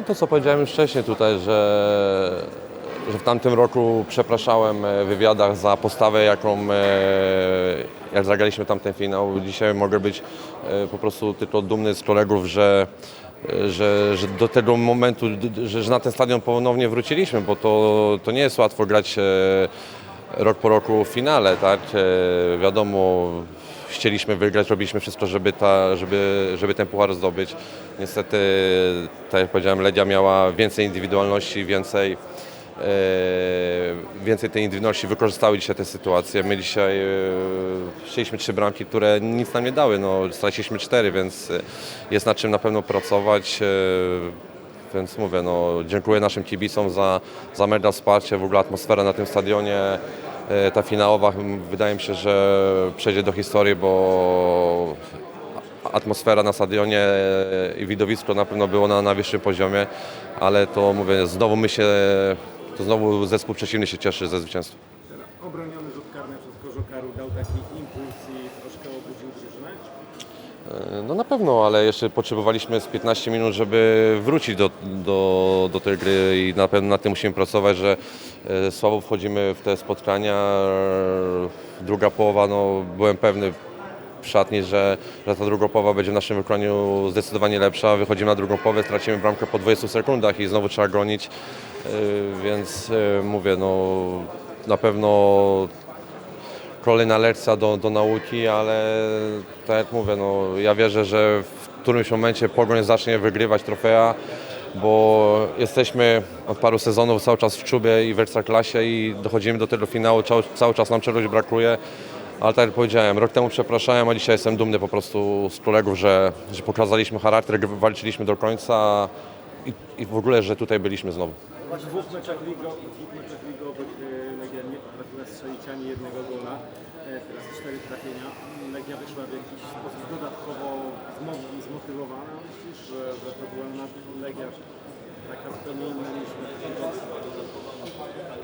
No To co powiedziałem już wcześniej tutaj, że, że w tamtym roku przepraszałem e, w wywiadach za postawę, jaką e, jak zagraliśmy tamten finał. Dzisiaj mogę być e, po prostu tylko dumny z kolegów, że, że, że do tego momentu, że, że na ten stadion ponownie wróciliśmy, bo to, to nie jest łatwo grać rok po roku w finale, tak? Wiadomo, chcieliśmy wygrać, robiliśmy wszystko, żeby, ta, żeby, żeby ten puchar zdobyć. Niestety, tak jak powiedziałem, Legia miała więcej indywidualności, więcej, e, więcej tej indywidualności, wykorzystały dzisiaj tę sytuację. My dzisiaj e, chcieliśmy trzy bramki, które nic nam nie dały, no, straciliśmy cztery, więc jest nad czym na pewno pracować. E, więc mówię, no, dziękuję naszym kibicom za, za mega wsparcie, w ogóle atmosfera na tym stadionie, ta finałowa, wydaje mi się, że przejdzie do historii, bo atmosfera na stadionie e, i widowisko na pewno było na, na wyższym poziomie, ale to mówię, znowu my się, to znowu zespół przeciwny się cieszy ze zwycięstwa. Obroniony rzut karny przez Korzokaru dał taki impuls i troszkę obudził drużynę? E, No na pewno, ale jeszcze potrzebowaliśmy z 15 minut, żeby wrócić do, do, do tej gry i na pewno nad tym musimy pracować, że e, słabo wchodzimy w te spotkania. Druga połowa, no byłem pewny w szatni, że, że ta druga połowa będzie w naszym wykonaniu zdecydowanie lepsza. Wychodzimy na drugą połowę, tracimy bramkę po 20 sekundach i znowu trzeba gonić, E, więc mówię, no na pewno kolejna lekcja do, do nauki, ale tak jak mówię, no, ja wierzę, że w którymś momencie Pogoń zacznie wygrywać trofea, bo jesteśmy od paru sezonów cały czas w czubie i w Ekstraklasie i dochodzimy do tego finału, cały, cały czas nam czegoś brakuje. Ale tak jak powiedziałem, rok temu przepraszałem, a dzisiaj jestem dumny po prostu z kolegów, że, że pokazaliśmy charakter, walczyliśmy do końca i, i w ogóle, że tutaj byliśmy znowu. W dwóch meczach, ligowych e, Legia nie potrafiła strzelić ani jednego gola. E, Teraz cztery trafienia. Legia wyszła w jakiś sposób dodatkowo zmo- zmotywowana. Myślisz, że, że to była Legia taka zupełnie inna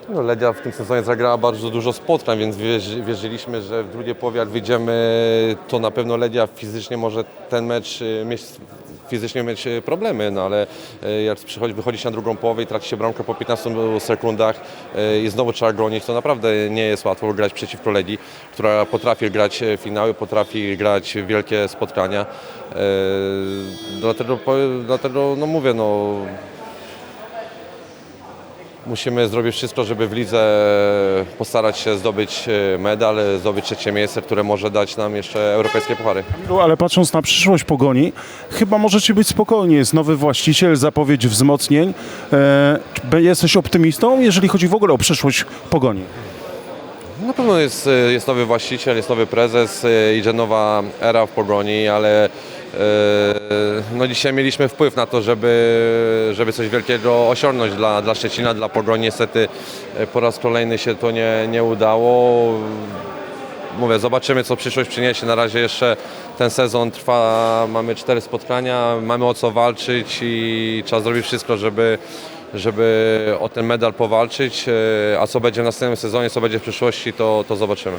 No, Legia w tym sezonie zagrała bardzo dużo spotkań, więc wierzy, wierzyliśmy, że w drugiej połowie jak wyjdziemy, to na pewno Legia fizycznie może ten mecz y, mieć fizycznie mieć y, problemy, no ale y, jak przychodzi, wychodzi się na drugą połowę i traci się bramkę po 15 sekundach y, i znowu trzeba gonić, to naprawdę nie jest łatwo grać przeciwko Legii, która potrafi grać finały, potrafi grać wielkie spotkania. Dlatego, dlatego no mówię, no Musimy zrobić wszystko, żeby w lidze postarać się zdobyć e, medal, zdobyć trzecie miejsce, które może dać nam jeszcze europejskie puchary. No, ale patrząc na przyszłość Pogoni, chyba możecie być spokojni. Jest nowy właściciel, zapowiedź wzmocnień. E, jesteś optymistą, jeżeli chodzi w ogóle o przyszłość Pogoni? Na pewno jest, e, jest nowy właściciel, jest nowy prezes, e, idzie nowa era w Pogoni, ale e, no dzisiaj mieliśmy wpływ na to, żeby, żeby coś wielkiego osiągnąć dla, dla Szczecina, dla Pogoni. Niestety po raz kolejny się to nie, nie udało. Mówię, zobaczymy co przyszłość przyniesie. Na razie jeszcze ten sezon trwa, mamy cztery spotkania, mamy o co walczyć i trzeba zrobić wszystko, żeby, żeby o ten medal powalczyć. E, A co będzie w następnym sezonie, co będzie w przyszłości, to, to zobaczymy.